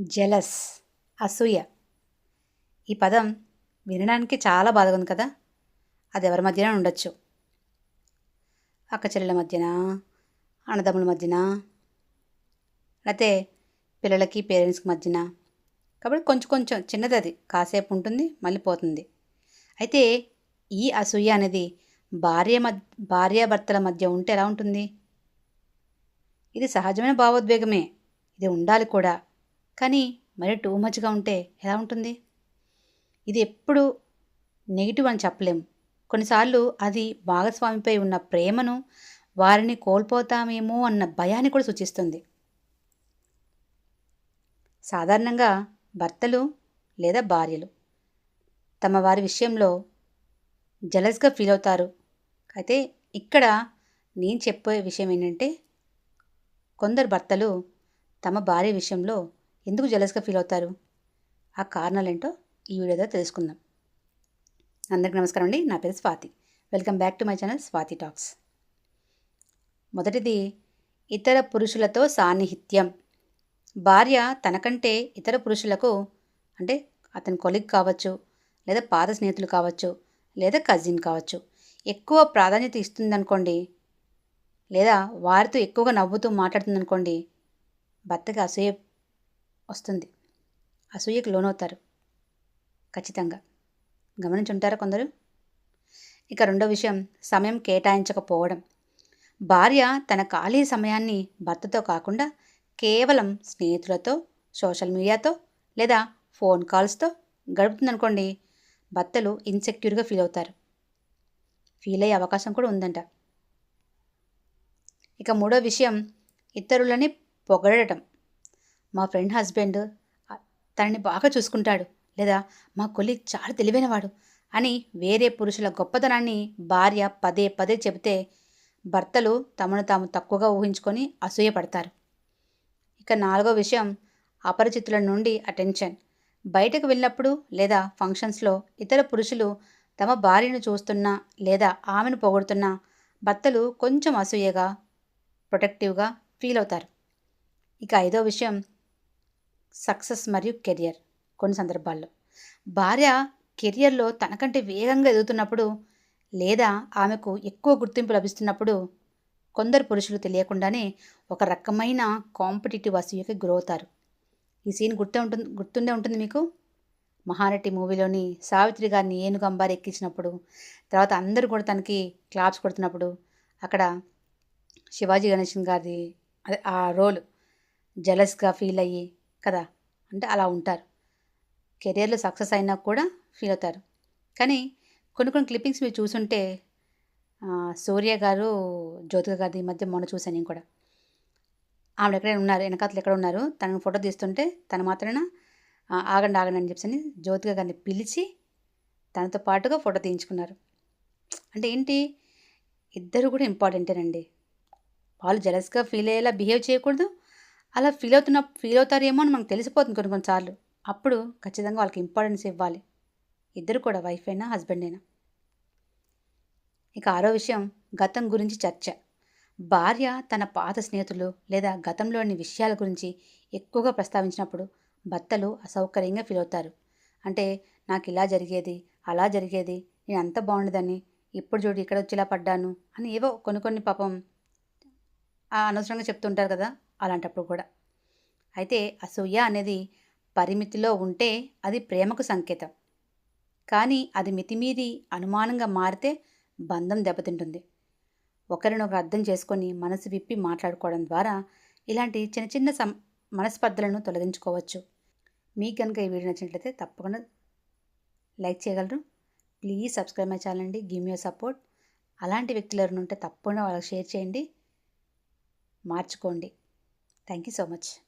Jealous అసూయ. ఈ పదం వినడానికి చాలా బాధగా ఉంది కదా? అది ఎవరి మధ్యన ఉండొచ్చు? అక్క చెల్లెల మధ్యన? అన్నదమ్ముల మధ్యన? లేకపోతే పిల్లలకి పేరెంట్స్కి మధ్యన? కాబట్టి కొంచెం కొంచెం చిన్నది అది. కాసేపు ఉంటుంది మళ్ళీ పోతుంది. అయితే ఈ అసూయ అనేది భార్య మధ్య భార్యాభర్తల మధ్య ఉంటే ఎలా ఉంటుంది? ఇది సహజమైన భావోద్వేగమే. ఇది ఉండాలి కూడా. కానీ మరి టూ మచ్గా ఉంటే ఎలా ఉంటుంది? ఇది ఎప్పుడు నెగిటివ్ అని చెప్పలేము కొన్నిసార్లు అది భాగస్వామిపై ఉన్న ప్రేమను వారిని కోల్పోతామేమో అన్న భయాన్ని కూడా సూచిస్తుంది. సాధారణంగా భర్తలు లేదా భార్యలు తమ వారి విషయంలో జలస్గా ఫీల్ అవుతారు. అయితే ఇక్కడ నేను చెప్పే విషయం ఏంటంటే కొందరు భర్తలు తమ భార్య విషయంలో ఎందుకు జలస్గా ఫీల్ అవుతారు? ఆ కారణాలు ఏంటో ఈ వీడియోలో తెలుసుకుందాం. అందరికీ నమస్కారం అండి. నా పేరు Swathi. Welcome back to my channel Swathi talks మొదటిది ఇతర పురుషులతో సాన్నిహిత్యం. భార్య తనకంటే ఇతర పురుషులకు అంటే అతని కొలిగ్ కావచ్చు లేదా పాత స్నేహితులు కావచ్చు లేదా కజిన్ కావచ్చు ఎక్కువ ప్రాధాన్యత ఇస్తుందనుకోండి లేదా వారితో ఎక్కువగా నవ్వుతూ మాట్లాడుతుందనుకోండి భర్తకి అసూయ వస్తుంది. అసూయకు లోనవుతారు. ఖచ్చితంగా. గమనించుంటారా కొందరు? ఇక రెండో విషయం సమయం కేటాయించకపోవడం. భార్య తన ఖాళీ సమయాన్ని భర్తతో కాకుండా కేవలం స్నేహితులతో సోషల్ మీడియాతో లేదా ఫోన్ కాల్స్తో గడుపుతుందనుకోండి భర్తలు ఇన్సెక్యూర్గా ఫీల్ అవుతారు. ఫీల్ అయ్యే అవకాశం కూడా ఉందంట. ఇక మూడో విషయం ఇతరులని పొగడటం. మా ఫ్రెండ్ హస్బెండ్ తనని బాగా చూసుకుంటాడు. లేదా మా కొలీగ్ చాలా తెలివైనవాడు అని వేరే పురుషుల గొప్పతనాన్ని భార్య పదే పదే చెబితే భర్తలు తమను తాము తక్కువగా ఊహించుకొని అసూయపడతారు. ఇక నాలుగో విషయం అపరిచితుల నుండి అటెన్షన్ బయటకు వెళ్ళినప్పుడు లేదా ఫంక్షన్స్లో ఇతర పురుషులు తమ భార్యను చూస్తున్నా లేదా ఆమెను పొగుడుతున్నా భర్తలు కొంచెం అసూయగా ప్రొటెక్టివ్గా ఫీల్ అవుతారు. ఇక ఐదో విషయం సక్సెస్ మరియు కెరియర్ కొన్ని సందర్భాల్లో. భార్య కెరియర్లో తనకంటే వేగంగా ఎదుగుతున్నప్పుడు లేదా ఆమెకు ఎక్కువ గుర్తింపు లభిస్తున్నప్పుడు కొందరు పురుషులు తెలియకుండానే ఒక రకమైన కాంపిటేటివ్ అసూయకి గురవుతారు. ఈ సీన్ గుర్తే ఉంటుంది గుర్తుండే ఉంటుంది మీకు? మహానటి మూవీలోని సావిత్రి గారిని ఏనుగు అంబారి ఎక్కించినప్పుడు తర్వాత అందరూ కూడా తనకి క్లాప్స్ కొడుతున్నప్పుడు అక్కడ శివాజీ గణేశన్ గారి అదే ఆ రోల్ జలస్గా ఫీల్ అయ్యి కదా? అంటే అలా ఉంటారు. కెరియర్లో సక్సెస్ అయినా కూడా ఫీల్ అవుతారు. కానీ కొన్ని కొన్ని క్లిప్పింగ్స్ మీరు చూసుంటే సూర్య గారు జ్యోతిక గారి ఈ మధ్య మొన్న చూశాను నేను కూడా. ఆవిడ ఎక్కడైనా ఉన్నారు వెనకాతలు ఎక్కడ ఉన్నారు తనను ఫోటో తీస్తుంటే తను మాత్రాన ఆగండి ఆగండి అని చెప్పి జ్యోతిక గారిని పిలిచి తనతో పాటుగా ఫోటో తీయించుకున్నారు. అంటే ఏంటి? ఇద్దరు కూడా ఇంపార్టెంటేనండి. వాళ్ళు జలస్గా ఫీల్ అయ్యేలా బిహేవ్ చేయకూడదు. అలా ఫీల్ అవుతున్న ఫీల్ అవుతారేమో అని మనకు తెలిసిపోతుంది కొన్ని కొన్నిసార్లు అప్పుడు ఖచ్చితంగా వాళ్ళకి ఇంపార్టెన్స్ ఇవ్వాలి. ఇద్దరు కూడా వైఫ్ అయినా హస్బెండ్ అయినా. ఇక ఆరో విషయం గతం గురించి చర్చ. భార్య తన పాత స్నేహితులు లేదా గతంలోని విషయాల గురించి ఎక్కువగా ప్రస్తావించినప్పుడు భర్తలు అసౌకర్యంగా ఫీల్ అవుతారు. అంటే నాకు ఇలా జరిగేది అలా జరిగేది నేను అంత బాగుండదని ఇప్పుడు చూడు ఇక్కడ వచ్చి పడ్డాను అని ఏవో కొన్ని కొన్ని పాపం అనవసరంగా చెప్తుంటారు కదా. అలాంటప్పుడు కూడా. అయితే అసూయ అనేది పరిమితిలో ఉంటే అది ప్రేమకు సంకేతం. కానీ అది మితిమీరి అనుమానంగా మారితే బంధం దెబ్బతింటుంది. ఒకరినొకరు అర్థం చేసుకొని మనసు విప్పి మాట్లాడుకోవడం ద్వారా ఇలాంటి చిన్న చిన్న సం మనస్పర్ధలను తొలగించుకోవచ్చు. మీకు కనుక ఈ వీడియో నచ్చినట్లయితే తప్పకుండా లైక్ చేయగలరు. ప్లీజ్ సబ్స్క్రైబ్ మై ఛానల్ అండి. Give your support. అలాంటి వ్యక్తులు ఎవరైనా ఉంటే తప్పకుండా వాళ్ళకి షేర్ చేయండి. మార్చుకోండి. Thank you so much.